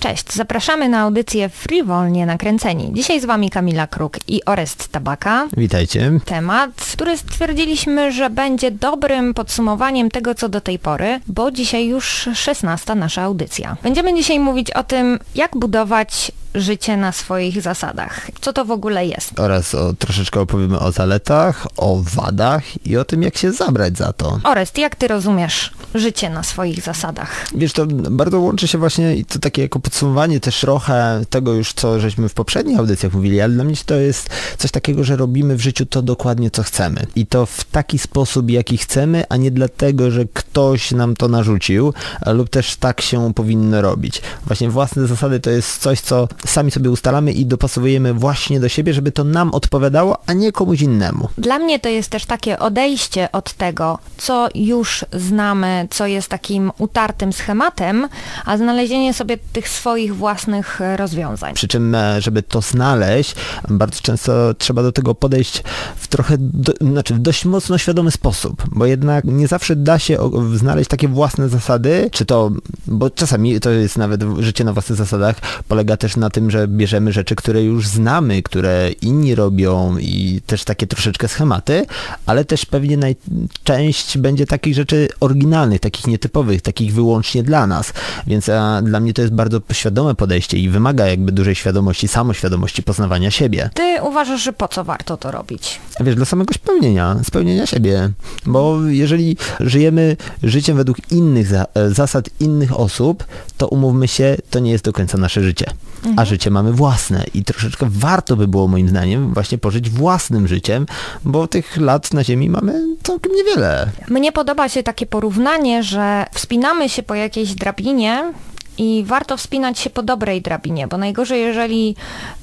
Cześć, zapraszamy na audycję Frivolnie Nakręceni. Dzisiaj z Wami Kamila Kruk i Orest Tabaka. Witajcie. Temat, który stwierdziliśmy, że będzie dobrym podsumowaniem tego, co do tej pory, bo dzisiaj już 16 nasza audycja. Będziemy dzisiaj mówić o tym, jak budować życie na swoich zasadach. Co to w ogóle jest? Oraz o, troszeczkę opowiemy o zaletach, o wadach i o tym, jak się zabrać za to. Orest, jak ty rozumiesz życie na swoich zasadach? Wiesz, to bardzo łączy się właśnie i to takie jako podsumowanie też trochę tego już, co żeśmy w poprzednich audycjach mówili, ale dla mnie to jest coś takiego, że robimy w życiu to dokładnie, co chcemy. I to w taki sposób, jaki chcemy, a nie dlatego, że ktoś nam to narzucił, lub też tak się powinno robić. Właśnie własne zasady to jest coś, co sami sobie ustalamy i dopasowujemy właśnie do siebie, żeby to nam odpowiadało, a nie komuś innemu. Dla mnie to jest też takie odejście od tego, co już znamy, co jest takim utartym schematem, a znalezienie sobie tych swoich własnych rozwiązań. Przy czym, e, żeby to znaleźć, bardzo często trzeba do tego podejść w trochę, do, znaczy w dość mocno świadomy sposób, bo jednak nie zawsze da się znaleźć takie własne zasady, czy to, bo czasami to jest nawet życie na własnych zasadach, polega też na tym, że bierzemy rzeczy, które już znamy, które inni robią i też takie troszeczkę schematy, ale też pewnie najczęść będzie takich rzeczy oryginalnych, takich nietypowych, takich wyłącznie dla nas. Więc a, dla mnie to jest bardzo świadome podejście i wymaga jakby dużej świadomości, samoświadomości poznawania siebie. Ty uważasz, że po co warto to robić? Wiesz, dla samego spełnienia, spełnienia siebie. Bo jeżeli żyjemy życiem według innych za, e, zasad innych osób, to umówmy się, to nie jest do końca nasze życie. Mhm. A życie mamy własne i troszeczkę warto by było moim zdaniem właśnie pożyć własnym życiem, bo tych lat na ziemi mamy całkiem niewiele. Mnie podoba się takie porównanie, że wspinamy się po jakiejś drabinie i warto wspinać się po dobrej drabinie, bo najgorzej, jeżeli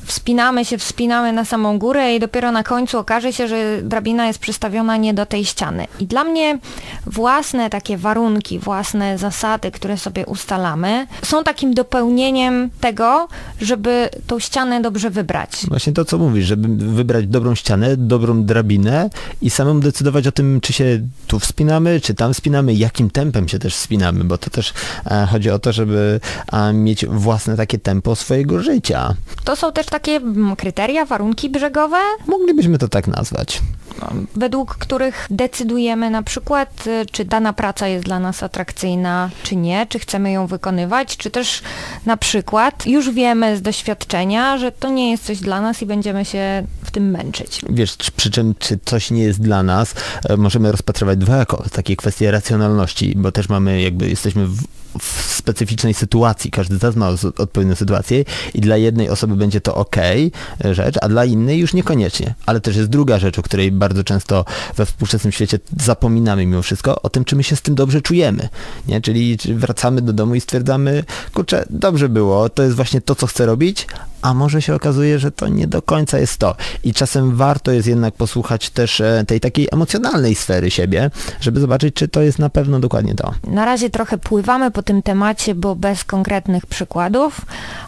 wspinamy się, wspinamy na samą górę i dopiero na końcu okaże się, że drabina jest przystawiona nie do tej ściany. I dla mnie własne takie warunki, własne zasady, które sobie ustalamy, są takim dopełnieniem tego, żeby tą ścianę dobrze wybrać. Właśnie to, co mówisz, żeby wybrać dobrą ścianę, dobrą drabinę i samemu decydować o tym, czy się tu wspinamy, czy tam wspinamy, jakim tempem się też wspinamy, bo to też e, chodzi o to, żeby mieć własne takie tempo swojego życia. To są też takie mm, kryteria, warunki brzegowe? Moglibyśmy to tak nazwać. Według których decydujemy na przykład, y, czy dana praca jest dla nas atrakcyjna, czy nie, czy chcemy ją wykonywać, czy też na przykład już wiemy z doświadczenia, że to nie jest coś dla nas i będziemy się w tym męczyć. Wiesz, przy czym czy coś nie jest dla nas, e, możemy rozpatrywać dwojako takie kwestie racjonalności, bo też mamy jakby, jesteśmy w w specyficznej sytuacji, każdy z nas ma odpowiednią sytuację i dla jednej osoby będzie to ok rzecz, a dla innej już niekoniecznie. Ale też jest druga rzecz, o której bardzo często we współczesnym świecie zapominamy mimo wszystko, o tym, czy my się z tym dobrze czujemy. Nie? Czyli wracamy do domu i stwierdzamy, kurczę, dobrze było, to jest właśnie to, co chcę robić, a może się okazuje, że to nie do końca jest to. I czasem warto jest jednak posłuchać też e, tej takiej emocjonalnej sfery siebie, żeby zobaczyć, czy to jest na pewno dokładnie to. Na razie trochę pływamy po tym temacie, bo bez konkretnych przykładów,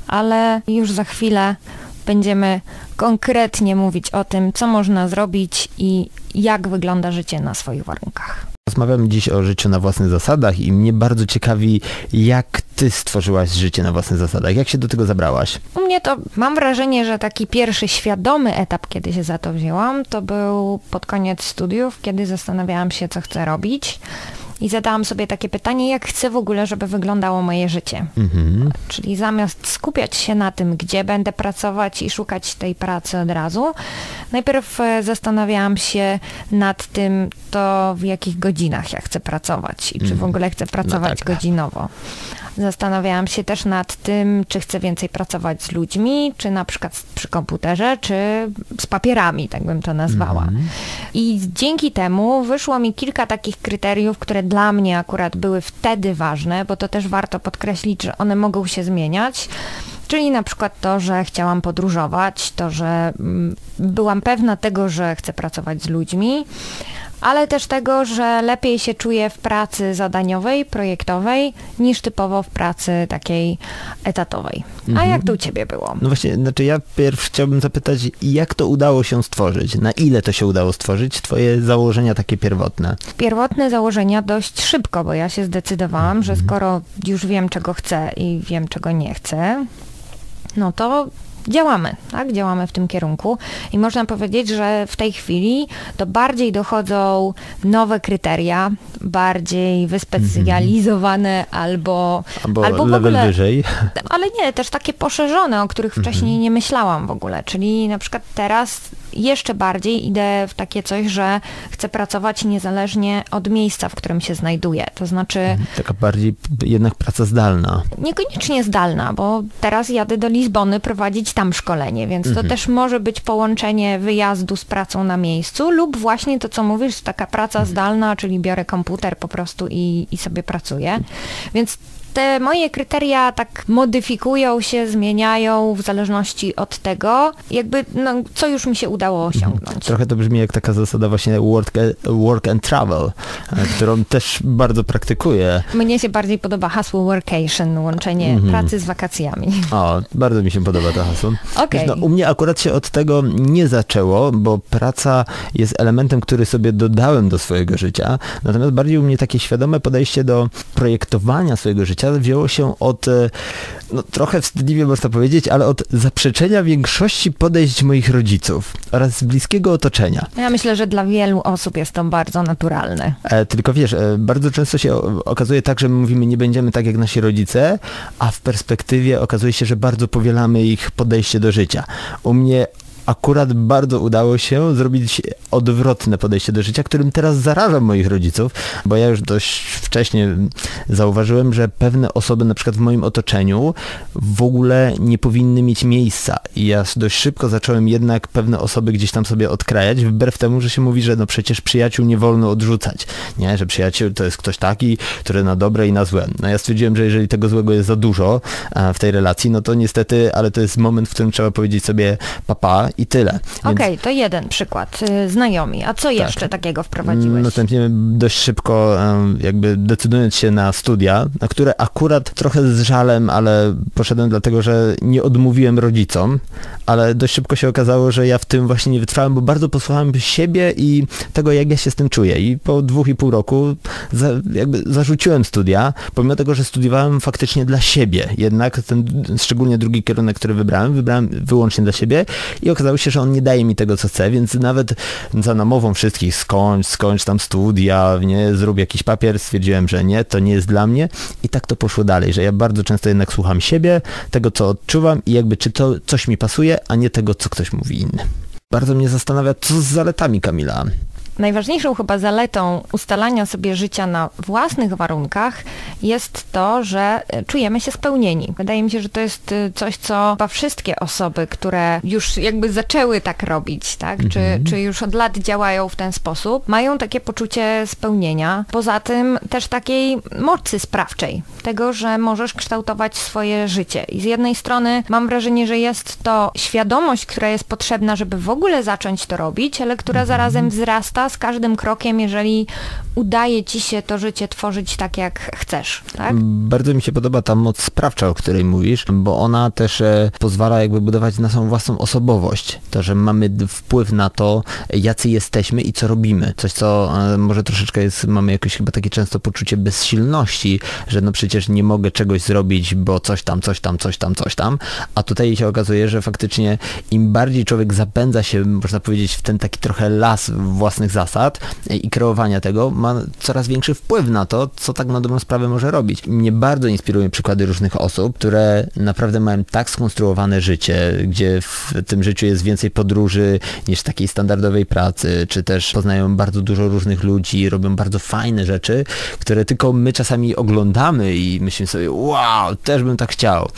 ale już za chwilę będziemy konkretnie mówić o tym, co można zrobić i jak wygląda życie na swoich warunkach. Rozmawiamy dziś o życiu na własnych zasadach i mnie bardzo ciekawi, jak ty stworzyłaś życie na własnych zasadach. Jak się do tego zabrałaś? U mnie to mam wrażenie, że taki pierwszy świadomy etap, kiedy się za to wzięłam, to był pod koniec studiów, kiedy zastanawiałam się, co chcę robić i zadałam sobie takie pytanie, jak chcę w ogóle, żeby wyglądało moje życie. Mhm. Czyli zamiast skupiać się na tym, gdzie będę pracować i szukać tej pracy od razu, najpierw e, zastanawiałam się nad tym, to w jakich godzinach ja chcę pracować i czy w mhm. ogóle chcę pracować no tak. godzinowo. Zastanawiałam się też nad tym, czy chcę więcej pracować z ludźmi, czy na przykład przy komputerze, czy z papierami, tak bym to nazwała. Mm -hmm. I dzięki temu wyszło mi kilka takich kryteriów, które dla mnie akurat były wtedy ważne, bo to też warto podkreślić, że one mogą się zmieniać. Czyli na przykład to, że chciałam podróżować, to, że mm, byłam pewna tego, że chcę pracować z ludźmi, ale też tego, że lepiej się czuję w pracy zadaniowej, projektowej, niż typowo w pracy takiej etatowej. A Mhm. jak to u ciebie było? No właśnie, znaczy ja pierw chciałbym zapytać, jak to udało się stworzyć? Na ile to się udało stworzyć? Twoje założenia takie pierwotne. Pierwotne założenia dość szybko, bo ja się zdecydowałam, że skoro już wiem, czego chcę i wiem, czego nie chcę, no to działamy, tak? Działamy w tym kierunku i można powiedzieć, że w tej chwili to bardziej dochodzą nowe kryteria, bardziej wyspecjalizowane albo, Albo, albo w level ogóle, wyżej. ale nie, też takie poszerzone, o których wcześniej nie myślałam w ogóle, czyli na przykład teraz jeszcze bardziej idę w takie coś, że chcę pracować niezależnie od miejsca, w którym się znajduję, to znaczy Taka bardziej jednak praca zdalna. Niekoniecznie zdalna, bo teraz jadę do Lizbony prowadzić tam szkolenie, więc to też może być połączenie wyjazdu z pracą na miejscu lub właśnie to, co mówisz, taka praca zdalna, czyli biorę komputer po prostu i, i sobie pracuję. Więc te moje kryteria tak modyfikują się, zmieniają w zależności od tego, jakby no, co już mi się udało osiągnąć. Trochę to brzmi jak taka zasada właśnie work, work and travel, e, którą też bardzo praktykuję. Mnie się bardziej podoba hasło workation, łączenie Mhm. pracy z wakacjami. O, bardzo mi się podoba to hasło. Wiesz, No, u mnie akurat się od tego nie zaczęło, bo praca jest elementem, który sobie dodałem do swojego życia. Natomiast bardziej u mnie takie świadome podejście do projektowania swojego życia wzięło się od, e, no trochę wstydliwie można powiedzieć, ale od zaprzeczenia większości podejść moich rodziców oraz bliskiego otoczenia. Ja myślę, że dla wielu osób jest to bardzo naturalne. E, tylko wiesz, e, bardzo często się okazuje tak, że my mówimy, nie będziemy tak jak nasi rodzice, a w perspektywie okazuje się, że bardzo powielamy ich podejście do życia. U mnie akurat bardzo udało się zrobić odwrotne podejście do życia, którym teraz zarażam moich rodziców, bo ja już dość wcześnie zauważyłem, że pewne osoby na przykład w moim otoczeniu w ogóle nie powinny mieć miejsca i ja dość szybko zacząłem jednak pewne osoby gdzieś tam sobie odkrajać, wbrew temu, że się mówi, że no przecież przyjaciół nie wolno odrzucać, nie, że przyjaciel to jest ktoś taki, który na dobre i na złe. No ja stwierdziłem, że jeżeli tego złego jest za dużo a, w tej relacji, no to niestety, ale to jest moment, w którym trzeba powiedzieć sobie papa i tyle. Więc- Okej, to jeden przykład. y, Znajomi. A co jeszcze takiego wprowadziłeś? Następnie dość szybko jakby decydując się na studia, na które akurat trochę z żalem, ale poszedłem dlatego, że nie odmówiłem rodzicom, ale dość szybko się okazało, że ja w tym właśnie nie wytrwałem, bo bardzo posłuchałem siebie i tego, jak ja się z tym czuję. I po dwóch i pół roku za, jakby zarzuciłem studia, pomimo tego, że studiowałem faktycznie dla siebie. Jednak ten, szczególnie drugi kierunek, który wybrałem, wybrałem wyłącznie dla siebie i okazało się, że on nie daje mi tego, co chcę, więc nawet za namową wszystkich skończ, skończ tam studia, nie, zrób jakiś papier, stwierdziłem, że nie, to nie jest dla mnie i tak to poszło dalej, że ja bardzo często jednak słucham siebie, tego, co odczuwam i jakby czy to coś mi pasuje, a nie tego, co ktoś mówi inny. Bardzo mnie zastanawia, co z zaletami Kamila. Najważniejszą chyba zaletą ustalania sobie życia na własnych warunkach jest to, że y, czujemy się spełnieni. Wydaje mi się, że to jest y, coś, co chyba wszystkie osoby, które już jakby zaczęły tak robić, tak? Czy, czy już od lat działają w ten sposób, mają takie poczucie spełnienia. Poza tym też takiej mocy sprawczej, tego, że możesz kształtować swoje życie. I z jednej strony mam wrażenie, że jest to świadomość, która jest potrzebna, żeby w ogóle zacząć to robić, ale która zarazem wzrasta z każdym krokiem, jeżeli udaje ci się to życie tworzyć tak, jak chcesz, tak? Bardzo mi się podoba ta moc sprawcza, o której mówisz, bo ona też e, pozwala jakby budować naszą własną osobowość. To, że mamy wpływ na to, jacy jesteśmy i co robimy. Coś, co e, może troszeczkę jest, mamy jakieś chyba takie często poczucie bezsilności, że no przecież nie mogę czegoś zrobić, bo coś tam, coś tam, coś tam, coś tam. A tutaj się okazuje, że faktycznie im bardziej człowiek zapędza się, można powiedzieć, w ten taki trochę las własnych zasad i kreowania tego, ma coraz większy wpływ na to, co tak na dobrą sprawę może robić. Mnie bardzo inspirują przykłady różnych osób, które naprawdę mają tak skonstruowane życie, gdzie w tym życiu jest więcej podróży niż takiej standardowej pracy, czy też poznają bardzo dużo różnych ludzi, robią bardzo fajne rzeczy, które tylko my czasami oglądamy i myślimy sobie, wow, też bym tak chciał.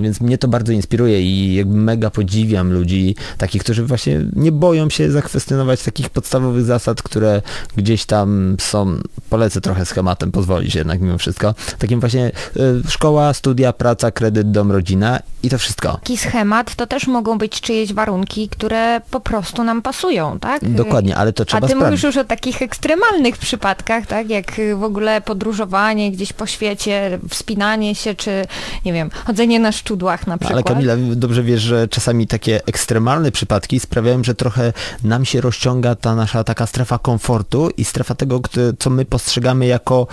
Więc mnie to bardzo inspiruje i jakby mega podziwiam ludzi, takich, którzy właśnie nie boją się zakwestionować takich podstawowych zasad, które gdzieś tam są, polecę trochę schematem, pozwolić jednak mimo wszystko. Takim właśnie y, szkoła, studia, praca, kredyt, dom, rodzina i to wszystko. Taki schemat to też mogą być czyjeś warunki, które po prostu nam pasują, tak? Dokładnie, ale to trzeba A ty sprawdzić. mówisz już o takich ekstremalnych przypadkach, tak? Jak y, w ogóle podróżowanie gdzieś po świecie, wspinanie się, czy nie wiem, chodzenie na szczudłach na przykład. Ale Kamila, dobrze wiesz, że czasami takie ekstremalne przypadki sprawiają, że trochę nam się rozciąga ta nasza taka strefa komfortu i strefa tego, co my postrzegamy jako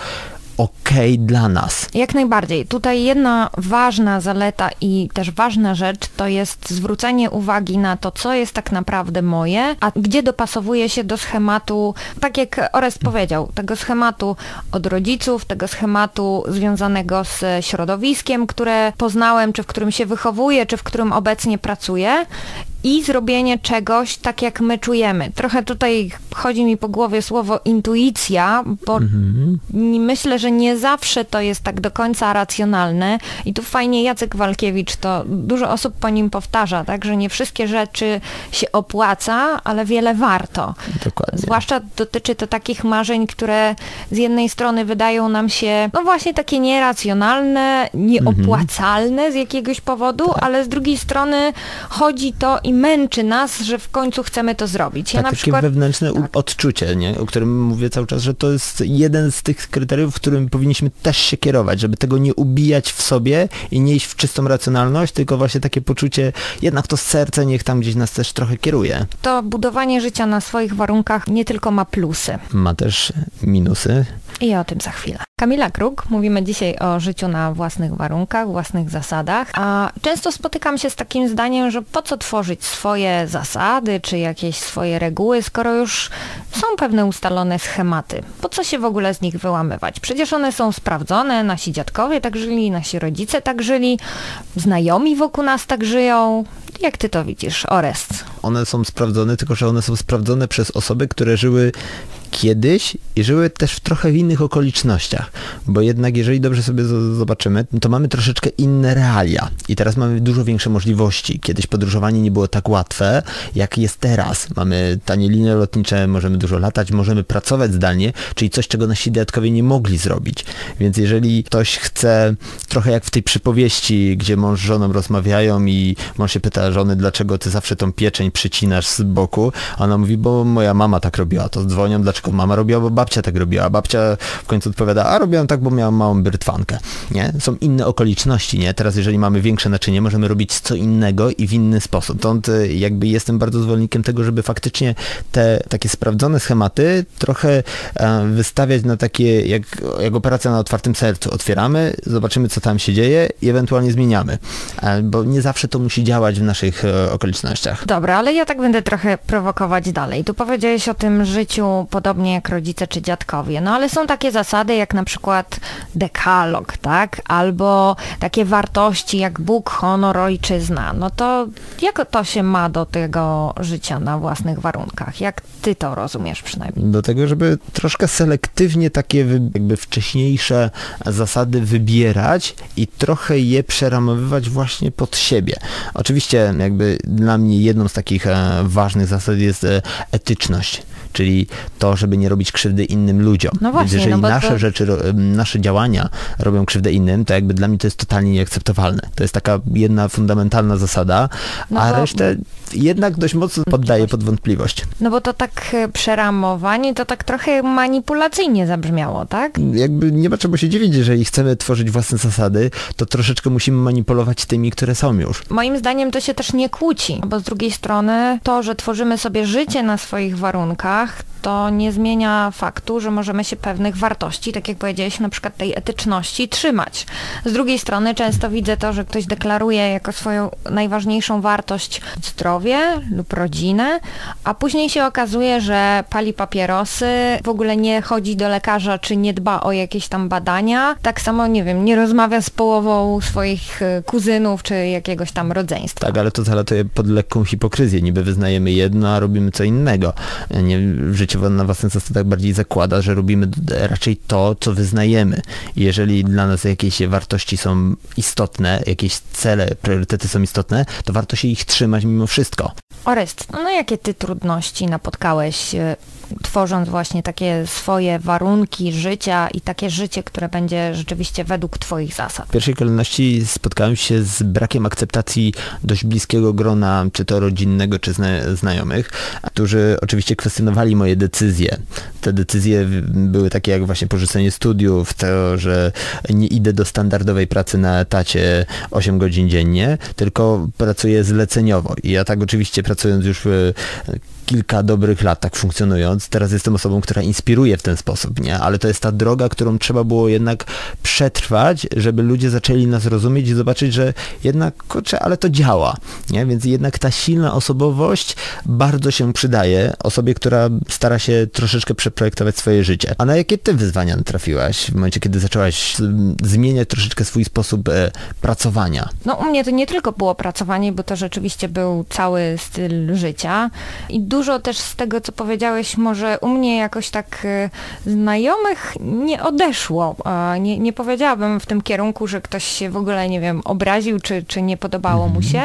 okej dla nas. Jak najbardziej. Tutaj jedna ważna zaleta i też ważna rzecz to jest zwrócenie uwagi na to, co jest tak naprawdę moje, a gdzie dopasowuje się do schematu, tak jak Orest powiedział, tego schematu od rodziców, tego schematu związanego z środowiskiem, które poznałem, czy w którym się wychowuję, czy w którym obecnie pracuję i zrobienie czegoś tak, jak my czujemy. Trochę tutaj chodzi mi po głowie słowo intuicja, bo myślę, że nie zawsze to jest tak do końca racjonalne i tu fajnie Jacek Walkiewicz to dużo osób po nim powtarza, tak, że nie wszystkie rzeczy się opłaca, ale wiele warto. Dokładnie. Zwłaszcza dotyczy to takich marzeń, które z jednej strony wydają nam się, no właśnie takie nieracjonalne, nieopłacalne z jakiegoś powodu, Tak. ale z drugiej strony chodzi to i męczy nas, że w końcu chcemy to zrobić. Ja tak, takie przykład wewnętrzne u- odczucie, nie? o którym mówię cały czas, że to jest jeden z tych kryteriów, którym powinniśmy też się kierować, żeby tego nie ubijać w sobie i nie iść w czystą racjonalność, tylko właśnie takie poczucie, jednak to serce niech tam gdzieś nas też trochę kieruje. to budowanie życia na swoich warunkach nie tylko ma plusy. Ma też minusy. I o tym za chwilę. Kamila Kruk, mówimy dzisiaj o życiu na własnych warunkach, własnych zasadach, a często spotykam się z takim zdaniem, że po co tworzyć swoje zasady, czy jakieś swoje reguły, skoro już są pewne ustalone schematy. Po co się w ogóle z nich wyłamywać? Przecież one są sprawdzone, nasi dziadkowie tak żyli, nasi rodzice tak żyli, znajomi wokół nas tak żyją. Jak ty to widzisz, Orest? One są sprawdzone, tylko że one są sprawdzone przez osoby, które żyły kiedyś i żyły też w trochę innych okolicznościach, bo jednak jeżeli dobrze sobie zobaczymy, to mamy troszeczkę inne realia i teraz mamy dużo większe możliwości. Kiedyś podróżowanie nie było tak łatwe, jak jest teraz. Mamy tanie linie lotnicze, możemy dużo latać, możemy pracować zdalnie, czyli coś, czego nasi dziadkowie nie mogli zrobić. Więc jeżeli ktoś chce, trochę jak w tej przypowieści, gdzie mąż z żoną rozmawiają i mąż się pyta żony, dlaczego ty zawsze tą pieczeń przycinasz z boku, ona mówi, bo moja mama tak robiła, to dzwonią, dlaczego mama robiła, bo babcia tak robiła, babcia w końcu odpowiada, a robiłam tak, bo miałam małą brytwankę, nie? Są inne okoliczności, nie? Teraz jeżeli mamy większe naczynie, możemy robić co innego i w inny sposób. Stąd y, jakby jestem bardzo zwolennikiem tego, żeby faktycznie te takie sprawdzone schematy trochę e, wystawiać na takie, jak, jak operacja na otwartym sercu. Otwieramy, zobaczymy co tam się dzieje i ewentualnie zmieniamy. E, bo nie zawsze to musi działać w naszych e, okolicznościach. Dobra, ale ja tak będę trochę prowokować dalej. Tu powiedziałeś o tym życiu podobnie jak rodzice czy dziadkowie, no ale są takie zasady jak na przykład dekalog, tak? Albo takie wartości jak Bóg, honor, ojczyzna. No to jak to się ma do tego życia na własnych warunkach? Jak ty to rozumiesz przynajmniej? do tego, żeby troszkę selektywnie takie jakby wcześniejsze zasady wybierać i trochę je przeramowywać właśnie pod siebie. Oczywiście jakby dla mnie jedną z takich e, ważnych zasad jest e, etyczność, czyli to, żeby nie robić krzywdy innym ludziom. No właśnie, Więc jeżeli no nasze to- rzeczy, nasze działania robią krzywdę innym, to jakby dla mnie to jest totalnie nieakceptowalne. To jest taka jedna fundamentalna zasada, No a bo- resztę jednak dość mocno poddaję pod wątpliwość. No bo to tak e, przeramowanie, to tak trochę manipulacyjnie zabrzmiało, tak? jakby nie ma czego się dziwić, jeżeli chcemy tworzyć własne zasady, to troszeczkę musimy manipulować tymi, które są już. Moim zdaniem to się też nie kłóci, bo z drugiej strony to, że tworzymy sobie życie na swoich warunkach, to nie zmienia faktu, że możemy się pewnych wartości, tak jak powiedziałeś, na przykład tej etyczności, trzymać. Z drugiej strony często widzę to, że ktoś deklaruje jako swoją najważniejszą wartość zdrowie lub rodzinę, a później się okazuje, że pali papierosy, w ogóle nie chodzi do lekarza, czy nie dba o jakieś tam badania. Tak samo, nie wiem, nie rozmawia z połową swoich e, kuzynów, czy jakiegoś tam rodzeństwa. Tak, ale to zalatuje pod lekką hipokryzję. Niby wyznajemy jedno, a robimy co innego. Nie, życiowo na własnych zasadach bardziej zakłada, że robimy raczej to, co wyznajemy. Jeżeli dla nas jakieś wartości są istotne, jakieś cele, priorytety są istotne, to warto się ich trzymać mimo wszystko. Orest, no, no jakie ty trudności napotkałeś e, tworząc właśnie takie swoje warunki życia i takie życie, które będzie rzeczywiście według Twoich zasad? W pierwszej kolejności spotkałem się z brakiem akceptacji dość bliskiego grona, czy to rodzinnego, czy zna znajomych, którzy oczywiście kwestionowali moje decyzje. Te decyzje były takie jak właśnie porzucenie studiów, to, że nie idę do standardowej pracy na etacie 8 godzin dziennie, tylko pracuję zleceniowo. I ja tak oczywiście pracując już w kilka dobrych lat tak funkcjonując, teraz jestem osobą, która inspiruje w ten sposób, nie? Ale to jest ta droga, którą trzeba było jednak przetrwać, żeby ludzie zaczęli nas rozumieć i zobaczyć, że jednak, kurczę, ale to działa, nie? Więc jednak ta silna osobowość bardzo się przydaje osobie, która stara się troszeczkę przeprojektować swoje życie. A na jakie ty wyzwania trafiłaś w momencie, kiedy zaczęłaś zmieniać troszeczkę swój sposób e, pracowania? No u mnie to nie tylko było pracowanie, bo to rzeczywiście był cały styl życia i dużo też z tego, co powiedziałeś, może u mnie jakoś tak y, znajomych nie odeszło. Nie, nie powiedziałabym w tym kierunku, że ktoś się w ogóle, nie wiem, obraził, czy, czy nie podobało mu się.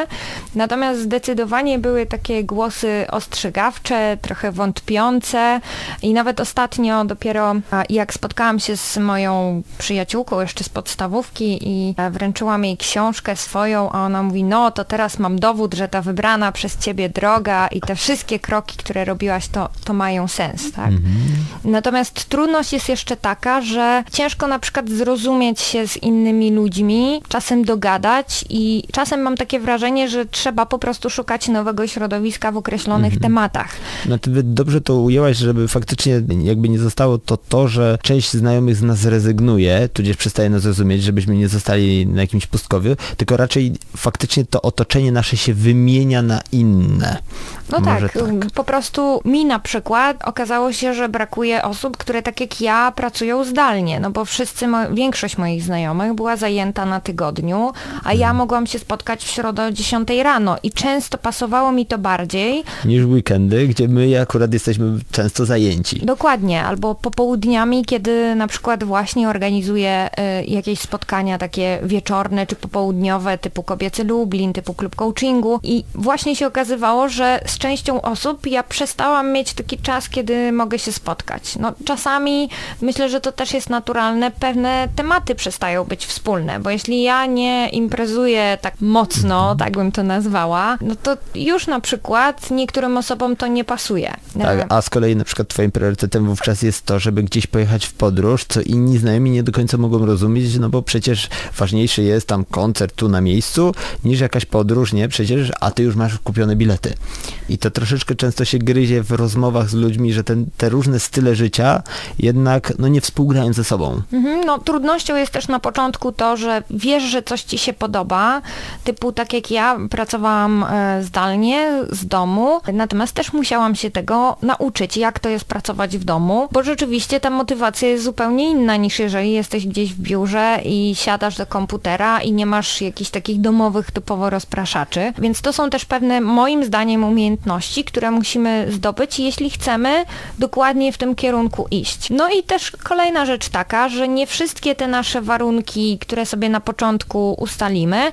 Natomiast zdecydowanie były takie głosy ostrzegawcze, trochę wątpiące i nawet ostatnio dopiero jak spotkałam się z moją przyjaciółką jeszcze z podstawówki i wręczyłam jej książkę swoją, a ona mówi, no to teraz mam dowód, że ta wybrana przez ciebie droga i te wszystkie kroki kroki, które robiłaś, to, to mają sens, tak? Mhm. Natomiast trudność jest jeszcze taka, że ciężko na przykład zrozumieć się z innymi ludźmi, czasem dogadać i czasem mam takie wrażenie, że trzeba po prostu szukać nowego środowiska w określonych mhm. tematach. No ty dobrze to ujęłaś, żeby faktycznie jakby nie zostało to to, że część znajomych z nas rezygnuje, tudzież przestaje nas rozumieć, żebyśmy nie zostali na jakimś pustkowiu, tylko raczej faktycznie to otoczenie nasze się wymienia na inne. No tak, tak, po prostu mi na przykład okazało się, że brakuje osób, które tak jak ja pracują zdalnie, no bo wszyscy, większość moich znajomych była zajęta na tygodniu, a ja mhm. mogłam się spotkać w środę o 10 rano i często pasowało mi to bardziej. Niż weekendy, gdzie my akurat jesteśmy często zajęci. Dokładnie, albo popołudniami, kiedy na przykład właśnie organizuję y, jakieś spotkania takie wieczorne czy popołudniowe typu Kobiecy Lublin, typu klub coachingu i właśnie się okazywało, że z częścią osób ja przestałam mieć taki czas, kiedy mogę się spotkać. No, czasami myślę, że to też jest naturalne, pewne tematy przestają być wspólne, bo jeśli ja nie imprezuję tak mocno, mhm. tak bym to nazwała, no to już na przykład niektórym osobom to nie pasuje. Tak, a z kolei na przykład twoim priorytetem wówczas jest to, żeby gdzieś pojechać w podróż, co inni znajomi nie do końca mogą rozumieć, no bo przecież ważniejszy jest tam koncert tu na miejscu, niż jakaś podróż, nie? Przecież, a ty już masz kupione bilety. I to troszeczkę często się gryzie w rozmowach z ludźmi, że ten, te różne style życia jednak no, nie współgrają ze sobą. Mhm, no trudnością jest też na początku to, że wiesz, że coś ci się podoba, typu tak jak ja pracowałam e, zdalnie z domu, natomiast też musiałam się tego nauczyć, jak to jest pracować w domu, bo rzeczywiście ta motywacja jest zupełnie inna niż jeżeli jesteś gdzieś w biurze i siadasz do komputera i nie masz jakichś takich domowych typowo rozpraszaczy, więc to są też pewne moim zdaniem umiejętności, które musimy zdobyć, jeśli chcemy dokładnie w tym kierunku iść. No i też kolejna rzecz taka, że nie wszystkie te nasze warunki, które sobie na początku ustalimy,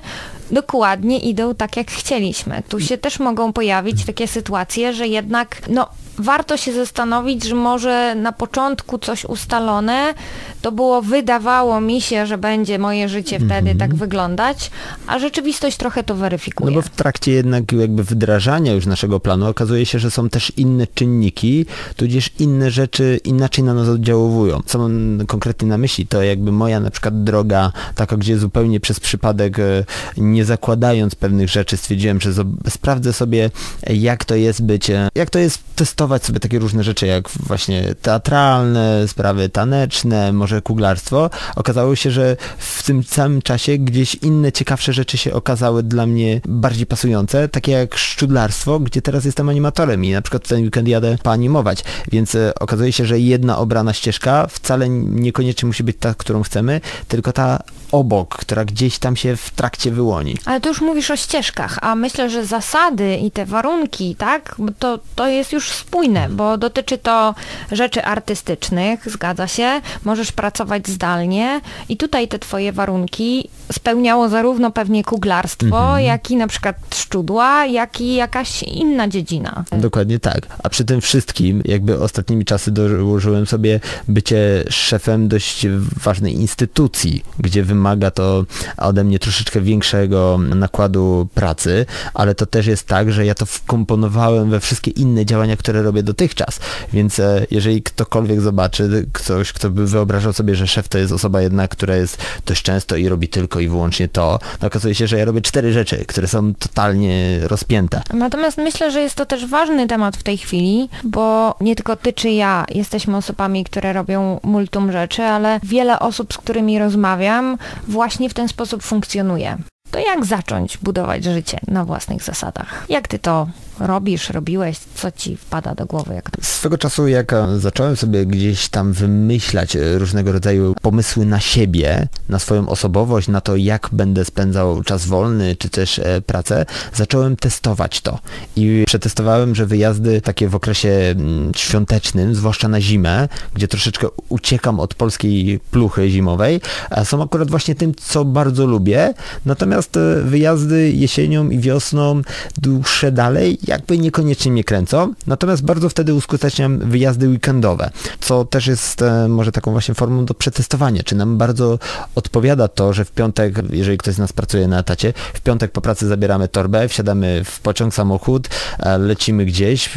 dokładnie idą tak, jak chcieliśmy. Tu się też mogą pojawić takie sytuacje, że jednak no, warto się zastanowić, że może na początku coś ustalone, to było, wydawało mi się, że będzie moje życie wtedy mm -hmm. tak wyglądać, a rzeczywistość trochę to weryfikuje. No bo w trakcie jednak jakby wdrażania już naszego planu okazuje się, że są też inne czynniki, tudzież inne rzeczy inaczej na nas oddziaływują. Co mam konkretnie na myśli, to jakby moja na przykład droga, taka, gdzie zupełnie przez przypadek, e, nie zakładając pewnych rzeczy, stwierdziłem, że sprawdzę sobie, jak to jest być, e, jak to jest testować testować sobie takie różne rzeczy, jak właśnie teatralne, sprawy taneczne, może kuglarstwo. Okazało się, że w tym samym czasie gdzieś inne ciekawsze rzeczy się okazały dla mnie bardziej pasujące, takie jak szczudlarstwo, gdzie teraz jestem animatorem i na przykład ten weekend jadę poanimować, więc e, okazuje się, że jedna obrana ścieżka wcale niekoniecznie musi być ta, którą chcemy, tylko ta obok, która gdzieś tam się w trakcie wyłoni. Ale tu już mówisz o ścieżkach, a myślę, że zasady i te warunki, tak, to, to jest już spójne, bo dotyczy to rzeczy artystycznych, zgadza się, możesz pracować zdalnie i tutaj te twoje warunki spełniało zarówno pewnie kuglarstwo, mhm. jak i na przykład szczudła, jak i jakaś inna dziedzina. Dokładnie tak. A przy tym wszystkim, jakby ostatnimi czasy dołożyłem sobie bycie szefem dość ważnej instytucji, gdzie wymaga to ode mnie troszeczkę większego nakładu pracy, ale to też jest tak, że ja to wkomponowałem we wszystkie inne działania, które robię dotychczas. Więc e, jeżeli ktokolwiek zobaczy, ktoś, kto by wyobrażał sobie, że szef to jest osoba jedna, która jest dość często i robi tylko i wyłącznie to, no okazuje się, że ja robię cztery rzeczy, które są totalnie rozpięte. Natomiast myślę, że jest to też ważny temat w tej chwili, bo nie tylko ty czy ja jesteśmy osobami, które robią multum rzeczy, ale wiele osób, z którymi rozmawiam, właśnie w ten sposób funkcjonuje. To jak zacząć budować życie na własnych zasadach? Jak ty to robisz, robiłeś, co ci wpada do głowy? Jak. Swego czasu, jak e, zacząłem sobie gdzieś tam wymyślać e, różnego rodzaju pomysły na siebie, na swoją osobowość, na to, jak będę spędzał czas wolny, czy też e, pracę, zacząłem testować to. I przetestowałem, że wyjazdy takie w okresie mm, świątecznym, zwłaszcza na zimę, gdzie troszeczkę uciekam od polskiej pluchy zimowej, są akurat właśnie tym, co bardzo lubię. Natomiast wyjazdy jesienią i wiosną, dłuższe dalej, jakby niekoniecznie mnie kręcą, natomiast bardzo wtedy uskuteczniam wyjazdy weekendowe, co też jest e, może taką właśnie formą do przetestowania, czy nam bardzo odpowiada to, że w piątek, jeżeli ktoś z nas pracuje na etacie, w piątek po pracy zabieramy torbę, wsiadamy w pociąg, samochód, e, lecimy gdzieś,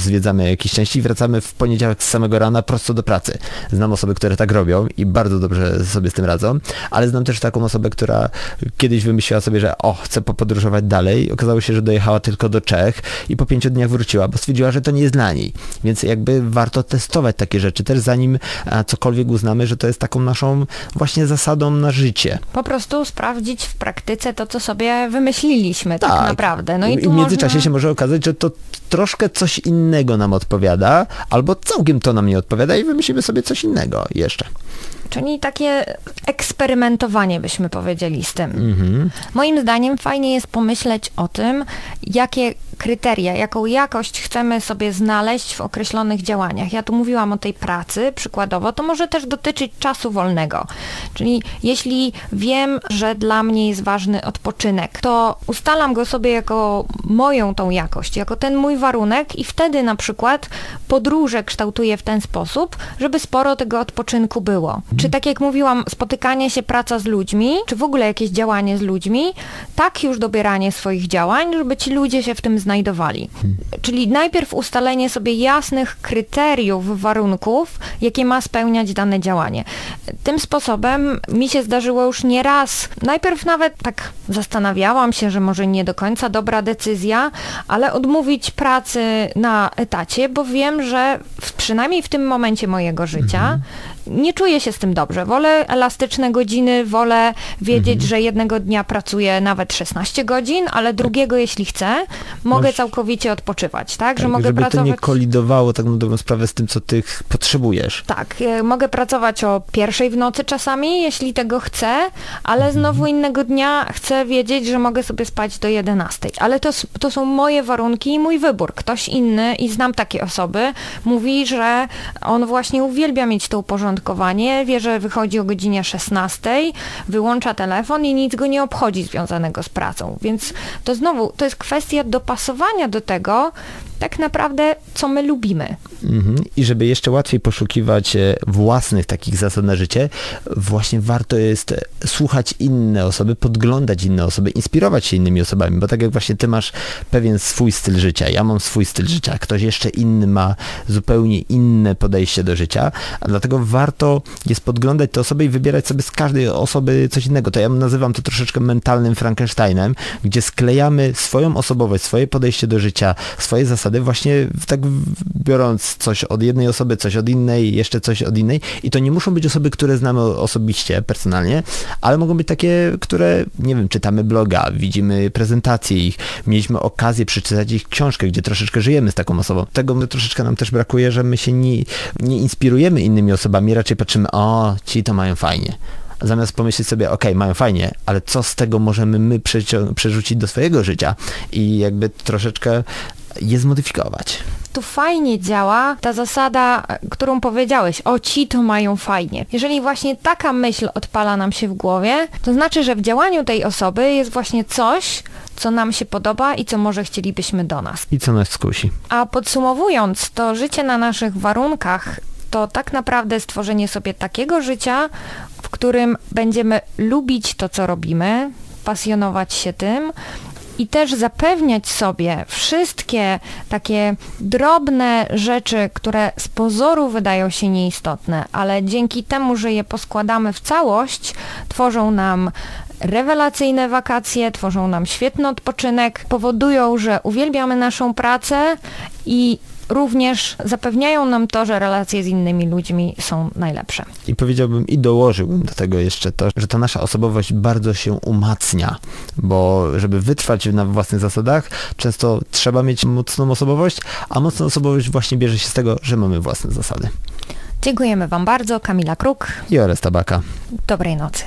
zwiedzamy jakieś części i wracamy w poniedziałek z samego rana prosto do pracy. Znam osoby, które tak robią i bardzo dobrze sobie z tym radzą, ale znam też taką osobę, która kiedyś wymyśliła sobie, że o, chcę popodróżować dalej. Okazało się, że dojechała tylko do Czech i po pięciu dniach wróciła, bo stwierdziła, że to nie jest dla niej. Więc jakby warto testować takie rzeczy też zanim cokolwiek uznamy, że to jest taką naszą właśnie zasadą na życie. Po prostu sprawdzić w praktyce to, co sobie wymyśliliśmy tak, tak naprawdę. No i, I w międzyczasie można... się może okazać, że to troszkę coś innego nam odpowiada, albo całkiem to nam nie odpowiada i wymyślimy sobie coś innego jeszcze. Czyli takie eksperymentowanie byśmy powiedzieli z tym. Mhm. Moim zdaniem fajnie jest pomyśleć o tym, jakie kryteria, jaką jakość chcemy sobie znaleźć w określonych działaniach. Ja tu mówiłam o tej pracy, przykładowo, to może też dotyczyć czasu wolnego. Czyli jeśli wiem, że dla mnie jest ważny odpoczynek, to ustalam go sobie jako moją tą jakość, jako ten mój warunek i wtedy na przykład podróże kształtuję w ten sposób, żeby sporo tego odpoczynku było. Czy tak jak mówiłam, spotykanie się, praca z ludźmi, czy w ogóle jakieś działanie z ludźmi, tak już dobieranie swoich działań, żeby ci ludzie się w tym znajdowali. Czyli najpierw ustalenie sobie jasnych kryteriów, warunków, jakie ma spełniać dane działanie. Tym sposobem mi się zdarzyło już nie raz. Najpierw nawet tak zastanawiałam się, że może nie do końca dobra decyzja, ale odmówić pracy na etacie, bo wiem, że w, przynajmniej w tym momencie mojego życia mhm nie czuję się z tym dobrze. Wolę elastyczne godziny, wolę wiedzieć, mhm. że jednego dnia pracuję nawet 16 godzin, ale drugiego, jeśli chcę, mogę całkowicie odpoczywać, tak? Że tak, mogę żeby pracować... to nie kolidowało tak na dobrą sprawę z tym, co ty potrzebujesz. Tak, e, mogę pracować o pierwszej w nocy czasami, jeśli tego chcę, ale mhm. znowu innego dnia chcę wiedzieć, że mogę sobie spać do 11. Ale to, to są moje warunki i mój wybór. Ktoś inny, i znam takie osoby, mówi, że on właśnie uwielbia mieć to uporządkowanie uporządkowanie, wie, że wychodzi o godzinie 16, wyłącza telefon i nic go nie obchodzi związanego z pracą. Więc to znowu, to jest kwestia dopasowania do tego, tak naprawdę, co my lubimy. Mhm. I żeby jeszcze łatwiej poszukiwać e, własnych takich zasad na życie, właśnie warto jest e, słuchać inne osoby, podglądać inne osoby, inspirować się innymi osobami, bo tak jak właśnie ty masz pewien swój styl życia, ja mam swój styl życia, ktoś jeszcze inny ma zupełnie inne podejście do życia, a dlatego warto jest podglądać te osoby i wybierać sobie z każdej osoby coś innego. To ja nazywam to troszeczkę mentalnym Frankensteinem, gdzie sklejamy swoją osobowość, swoje podejście do życia, swoje zasady zasady, właśnie tak biorąc coś od jednej osoby, coś od innej, jeszcze coś od innej. I to nie muszą być osoby, które znamy osobiście, personalnie, ale mogą być takie, które, nie wiem, czytamy bloga, widzimy prezentacje ich, mieliśmy okazję przeczytać ich książkę, gdzie troszeczkę żyjemy z taką osobą. Tego troszeczkę nam też brakuje, że my się nie, nie inspirujemy innymi osobami, raczej patrzymy, o, ci to mają fajnie. Zamiast pomyśleć sobie, ok, mają fajnie, ale co z tego możemy my przerzucić do swojego życia? I jakby troszeczkę je zmodyfikować. prostu fajnie działa ta zasada, którą powiedziałeś, o ci to mają fajnie. Jeżeli właśnie taka myśl odpala nam się w głowie, to znaczy, że w działaniu tej osoby jest właśnie coś, co nam się podoba i co może chcielibyśmy do nas. I co nas skusi. A podsumowując, to życie na naszych warunkach to tak naprawdę stworzenie sobie takiego życia, w którym będziemy lubić to, co robimy, pasjonować się tym i też zapewniać sobie wszystkie takie drobne rzeczy, które z pozoru wydają się nieistotne, ale dzięki temu, że je poskładamy w całość, tworzą nam rewelacyjne wakacje, tworzą nam świetny odpoczynek, powodują, że uwielbiamy naszą pracę i również zapewniają nam to, że relacje z innymi ludźmi są najlepsze. I powiedziałbym i dołożyłbym do tego jeszcze to, że ta nasza osobowość bardzo się umacnia, bo żeby wytrwać na własnych zasadach, często trzeba mieć mocną osobowość, a mocna osobowość właśnie bierze się z tego, że mamy własne zasady. Dziękujemy Wam bardzo. Kamila Kruk i Oresta Baka. Dobrej nocy.